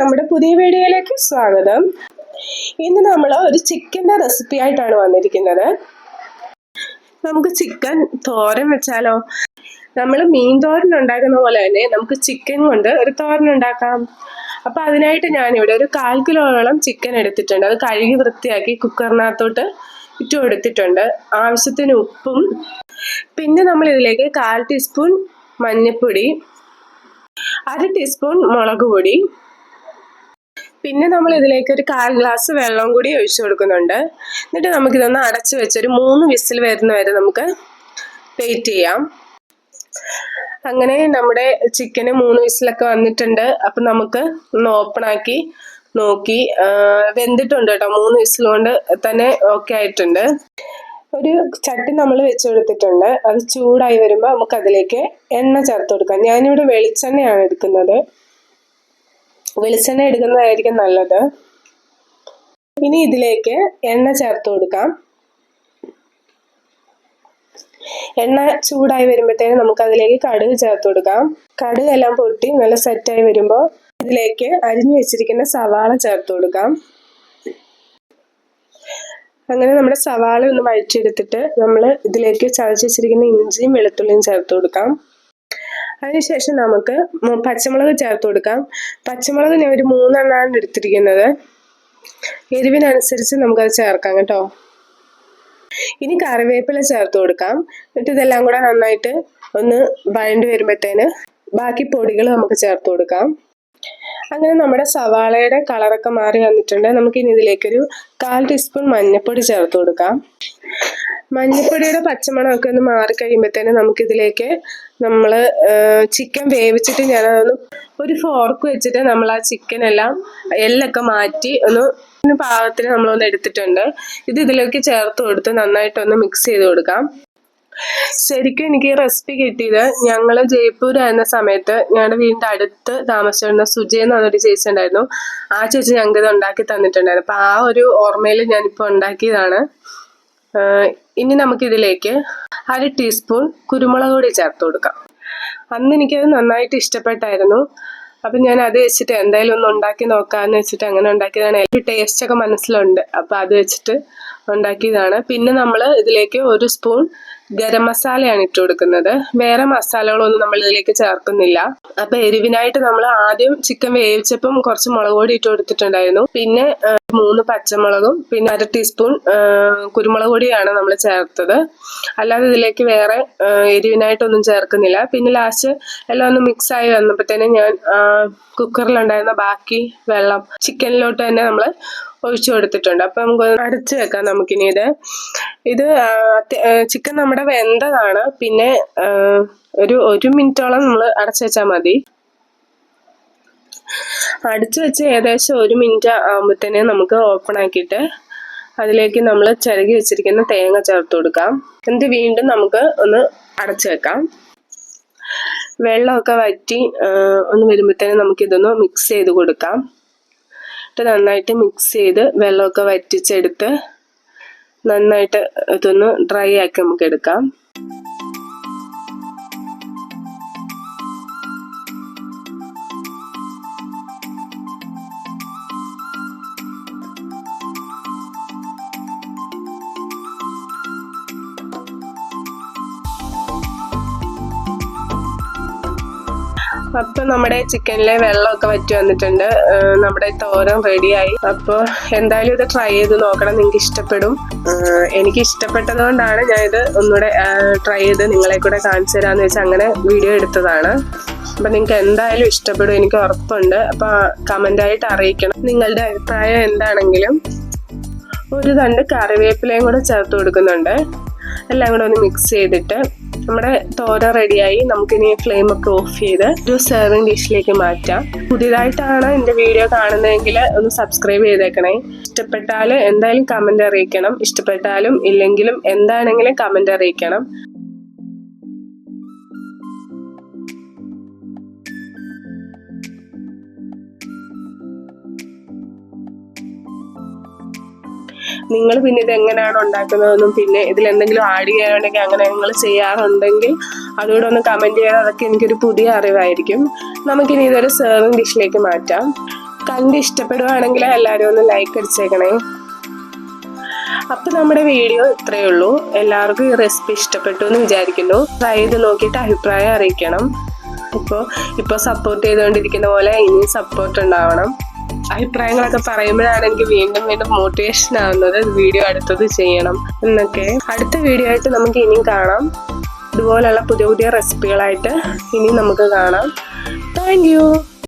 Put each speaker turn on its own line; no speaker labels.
നമ്മുടെ പുതിയ വീഡിയോയിലേക്ക് സ്വാഗതം. ഇന്ന് നമ്മൾ ഒരു ചിക്കന്റെ റെസിപ്പി ആയിട്ടാണ് വന്നിരിക്കുന്നത്. നമുക്ക് ചിക്കൻ തോരൻ വെച്ചാലോ? നമ്മൾ മീൻ തോരൻ ഉണ്ടാക്കുന്ന പോലെ തന്നെ നമുക്ക് ചിക്കൻ കൊണ്ട് ഒരു തോരൻ ഉണ്ടാക്കാം. അപ്പോൾ അതിനായിട്ട് ഞാനിവിടെ ഒരു കാൽ കിലോയോളം ചിക്കൻ എടുത്തിട്ടുണ്ട്. അത് കഴുകി വൃത്തിയാക്കി കുക്കറിനകത്തോട്ട് ഇട്ട് കൊടുത്തിട്ടുണ്ട് ആവശ്യത്തിന് ഉപ്പും പിന്നെ നമ്മൾ ഇതിലേക്ക് കാൽ ടീസ്പൂൺ മഞ്ഞൾപ്പൊടി അര ടീസ്പൂൺ മുളക് പൊടി പിന്നെ നമ്മൾ ഇതിലേക്ക് ഒരു കാൽ ഗ്ലാസ് വെള്ളം കൂടി ഒഴിച്ചു കൊടുക്കുന്നുണ്ട്. എന്നിട്ട് നമുക്കിതൊന്ന് അടച്ചു വെച്ച് ഒരു മൂന്ന് വിസിൽ വരുന്ന വരെ നമുക്ക് വെയിറ്റ് ചെയ്യാം. അങ്ങനെ നമ്മുടെ ചിക്കന് മൂന്ന് വിസിലൊക്കെ വന്നിട്ടുണ്ട്. അപ്പം നമുക്ക് ഒന്ന് ഓപ്പൺ ആക്കി നോക്കി. വെന്തിട്ടുണ്ട് കേട്ടോ. മൂന്ന് വിസിൽ കൊണ്ട് തന്നെ ഓക്കെ ആയിട്ടുണ്ട്. ഒരു ചട്ടി നമ്മൾ വെച്ച് കൊടുത്തിട്ടുണ്ട്. അത് ചൂടായി വരുമ്പോൾ നമുക്ക് അതിലേക്ക് എണ്ണ ചേർത്ത് കൊടുക്കാം. ഞാനിവിടെ വെളിച്ചെണ്ണയാണ് എടുക്കുന്നത്. വെളിച്ചെണ്ണ എടുക്കുന്നതായിരിക്കും നല്ലത്. ഇനി ഇതിലേക്ക് എണ്ണ ചേർത്ത് കൊടുക്കാം. എണ്ണ ചൂടായി വരുമ്പോഴത്തേനും നമുക്ക് അതിലേക്ക് കടുക് ചേർത്ത് കൊടുക്കാം. കടുക് എല്ലാം പൊട്ടി നല്ല സെറ്റായി വരുമ്പോൾ ഇതിലേക്ക് അരിഞ്ഞു വെച്ചിരിക്കുന്ന സവാള ചേർത്ത് കൊടുക്കാം. അങ്ങനെ നമ്മുടെ സവാള ഒന്ന് വഴിച്ചെടുത്തിട്ട് നമ്മൾ ഇതിലേക്ക് ചതച്ച് വെച്ചിരിക്കുന്ന ഇഞ്ചിയും വെളുത്തുള്ളിയും ചേർത്ത് കൊടുക്കാം. അതിനുശേഷം നമുക്ക് പച്ചമുളക് ചേർത്ത് കൊടുക്കാം. പച്ചമുളക് ഞാൻ ഒരു മൂന്നെണ്ണമാണ് എടുത്തിരിക്കുന്നത്. എരിവിനനുസരിച്ച് നമുക്കത് ചേർക്കാം കേട്ടോ. ഇനി കറിവേപ്പില ചേർത്ത് കൊടുക്കാം. എന്നിട്ട് ഇതെല്ലാം കൂടെ നന്നായിട്ട് ഒന്ന് വഴണ്ടി വരുമ്പോഴത്തേന് ബാക്കി പൊടികൾ നമുക്ക് ചേർത്ത് കൊടുക്കാം. അങ്ങനെ നമ്മുടെ സവാളയുടെ കളറൊക്കെ മാറി വന്നിട്ടുണ്ട്. നമുക്ക് ഇനി ഇതിലേക്കൊരു കാൽ ടീസ്പൂൺ മഞ്ഞൾപ്പൊടി ചേർത്ത് കൊടുക്കാം. മഞ്ഞൾപ്പൊടിയുടെ പച്ചമണമൊക്കെ ഒന്ന് മാറി കഴിയുമ്പോഴത്തേനും നമുക്കിതിലേക്ക് നമ്മൾ ചിക്കൻ വേവിച്ചിട്ട് ഞാനതൊന്ന് ഒരു ഫോർക്ക് വെച്ചിട്ട് നമ്മൾ ആ ചിക്കൻ എല്ലാം എല്ലൊക്കെ മാറ്റി ഒന്ന് പാകത്തിന് നമ്മളൊന്ന് എടുത്തിട്ടുണ്ട്. ഇത് ഇതിലേക്ക് ചേർത്ത് കൊടുത്ത് നന്നായിട്ടൊന്ന് മിക്സ് ചെയ്ത് കൊടുക്കാം. ശരിക്കും എനിക്ക് ഈ റെസിപ്പി കിട്ടിയത് ഞങ്ങൾ ജയ്പൂർ ആയിരുന്ന സമയത്ത് ഞങ്ങളുടെ വീടിന്റെ അടുത്ത് താമസിച്ചിരുന്ന സുജി എന്ന് പറഞ്ഞൊരു ചേച്ചി ഉണ്ടായിരുന്നു. ആ ചേച്ചി ഞങ്ങൾക്ക് ഇത് ഉണ്ടാക്കി തന്നിട്ടുണ്ടായിരുന്നു. അപ്പം ആ ഒരു ഓർമ്മയിൽ ഞാനിപ്പോൾ ഉണ്ടാക്കിയതാണ്. ഇനി നമുക്കിതിലേക്ക് അര ടീസ്പൂൺ കുരുമുളക് പൊടി ചേർത്ത് കൊടുക്കാം. അന്ന് എനിക്കത് നന്നായിട്ട് ഇഷ്ടപ്പെട്ടായിരുന്നു. അപ്പം ഞാൻ അത് വെച്ചിട്ട് എന്തായാലും ഒന്ന് ഉണ്ടാക്കി നോക്കാമെന്ന് വെച്ചിട്ട് അങ്ങനെ ഉണ്ടാക്കിയതാണ്. എനിക്ക് ടേസ്റ്റൊക്കെ മനസ്സിലുണ്ട്. അപ്പം അത് വെച്ചിട്ട് ഉണ്ടാക്കിയതാണ്. പിന്നെ നമ്മൾ ഇതിലേക്ക് ഒരു സ്പൂൺ ഗരം മസാലയാണ് ഇട്ട് കൊടുക്കുന്നത്. വേറെ മസാലകളൊന്നും നമ്മൾ ഇതിലേക്ക് ചേർക്കുന്നില്ല. അപ്പൊ എരിവിനായിട്ട് നമ്മൾ ആദ്യം ചിക്കൻ വേവിച്ചപ്പം കുറച്ച് മുളക് പൊടി ഇട്ട് കൊടുത്തിട്ടുണ്ടായിരുന്നു. പിന്നെ മൂന്ന് പച്ചമുളകും പിന്നെ അര ടീസ്പൂൺ കുരുമുളക് പൊടിയാണ് നമ്മൾ ചേർത്തത്. അല്ലാതെ ഇതിലേക്ക് വേറെ എരിവിനായിട്ടൊന്നും ചേർക്കുന്നില്ല. പിന്നെ ലാസ്റ്റ് എല്ലാം ഒന്ന് മിക്സ് ആയി വന്നപ്പോഴത്തേനും ഞാൻ കുക്കറിലുണ്ടായിരുന്ന ബാക്കി വെള്ളം ചിക്കനിലോട്ട് തന്നെ നമ്മൾ ഒഴിച്ചു കൊടുത്തിട്ടുണ്ട്. അപ്പം നമുക്ക് അടച്ചു വെക്കാം നമുക്കിനി ഇത് ഇത് ചിക്കൻ നമ്മുടെ വെന്തതാണ്. പിന്നെ ഒരു ഒരു മിനിറ്റോളം നമ്മൾ അടച്ചു വെച്ചാൽ മതി. അടിച്ചു വെച്ച് ഏകദേശം ഒരു മിനിറ്റ് ആകുമ്പോഴത്തേനെ നമുക്ക് ഓപ്പൺ ആക്കിയിട്ട് അതിലേക്ക് നമ്മൾ ചിരകി വെച്ചിരിക്കുന്ന തേങ്ങ ചേർത്ത് കൊടുക്കാം. എന്നിട്ട് വീണ്ടും നമുക്ക് ഒന്ന് അടച്ചു വെക്കാം. വെള്ളമൊക്കെ വറ്റി ഒന്ന് വരുമ്പോഴത്തേനും നമുക്കിതൊന്ന് മിക്സ് ചെയ്ത് കൊടുക്കാം. എന്നിട്ട് നന്നായിട്ട് മിക്സ് ചെയ്ത് വെള്ളമൊക്കെ വറ്റിച്ചെടുത്ത് നന്നായിട്ട് ഇതൊന്ന് ഡ്രൈ ആക്കി നമുക്ക് എടുക്കാം. അപ്പൊ നമ്മുടെ ചിക്കനിലെ വെള്ളമൊക്കെ വറ്റി വന്നിട്ടുണ്ട്. നമ്മുടെ തോരൻ റെഡിയായി. അപ്പോൾ എന്തായാലും ഇത് ട്രൈ ചെയ്ത് നോക്കണം. നിങ്ങൾക്ക് ഇഷ്ടപ്പെടും. എനിക്ക് ഇഷ്ടപ്പെട്ടത് കൊണ്ടാണ് ഞാൻ ഇത് ഒന്നുകൂടെ ട്രൈ ചെയ്ത് നിങ്ങളെ കൂടെ കാണിച്ചു തരാന്ന് വെച്ചാൽ അങ്ങനെ വീഡിയോ എടുത്തതാണ്. അപ്പൊ നിങ്ങൾക്ക് എന്തായാലും ഇഷ്ടപ്പെടും. എനിക്ക് ഉറപ്പുണ്ട്. അപ്പൊ കമന്റ് ആയിട്ട് അറിയിക്കണം. നിങ്ങളുടെ അഭിപ്രായം എന്താണെങ്കിലും ഒരു തണ്ട് കറിവേപ്പിലയും കൂടെ ചേർത്ത് കൊടുക്കുന്നുണ്ട്. എല്ലാം കൂടെ ഒന്ന് മിക്സ് ചെയ്തിട്ട്. നമ്മുടെ തോര റെഡിയായി നമുക്കിനി ഫ്ലെയിം ഒക്കെ ഓഫ് ചെയ്ത് ഒരു സെർവിങ് ഡിഷിലേക്ക് മാറ്റാം. പുതിയതായിട്ടാണ് എന്റെ വീഡിയോ കാണുന്നതെങ്കിൽ ഒന്ന് സബ്സ്ക്രൈബ് ചെയ്തേക്കണേ. ഇഷ്ടപ്പെട്ടാൽ എന്തായാലും കമന്റ് അറിയിക്കണം. ഇഷ്ടപ്പെട്ടാലും ഇല്ലെങ്കിലും എന്താണെങ്കിലും കമന്റ് അറിയിക്കണം. നിങ്ങൾ പിന്നെ ഇത് എങ്ങനെയാണ് ഉണ്ടാക്കുന്നതെന്നും പിന്നെ ഇതിൽ എന്തെങ്കിലും ആഡ് ചെയ്യാനുണ്ടെങ്കിൽ അങ്ങനെ നിങ്ങൾ ചെയ്യാറുണ്ടെങ്കിൽ അതുകൂടെ ഒന്ന് കമന്റ് ചെയ്താൽ അതൊക്കെ എനിക്കൊരു പുതിയ അറിവായിരിക്കും. നമുക്കിനി ഇതൊരു സെർവിങ് ഡിഷിലേക്ക് മാറ്റാം. കണ്ട് ഇഷ്ടപ്പെടുവാണെങ്കിൽ എല്ലാവരും ഒന്ന് ലൈക്ക് അടിച്ചേക്കണേ. അപ്പൊ നമ്മുടെ വീഡിയോ ഇത്രയേ ഉള്ളൂ. എല്ലാവർക്കും ഈ റെസിപ്പി ഇഷ്ടപ്പെട്ടു എന്ന് വിചാരിക്കുന്നു. ട്രൈ ചെയ്ത് നോക്കിയിട്ട് അഭിപ്രായം അറിയിക്കണം. ഇപ്പോൾ ഇപ്പോൾ സപ്പോർട്ട് ചെയ്തുകൊണ്ടിരിക്കുന്ന പോലെ ഇനിയും സപ്പോർട്ട് ഉണ്ടാവണം. അഭിപ്രായങ്ങളൊക്കെ പറയുമ്പോഴാണ് എനിക്ക് വീണ്ടും വീണ്ടും മോട്ടിവേഷൻ ആവുന്നത് വീഡിയോ അടുത്തത് ചെയ്യണം എന്നൊക്കെ. അടുത്ത വീഡിയോ ആയിട്ട് നമുക്ക് ഇനിയും കാണാം. ഇതുപോലുള്ള പുതിയ പുതിയ റെസിപ്പികളായിട്ട് ഇനി നമുക്ക് കാണാം. താങ്ക്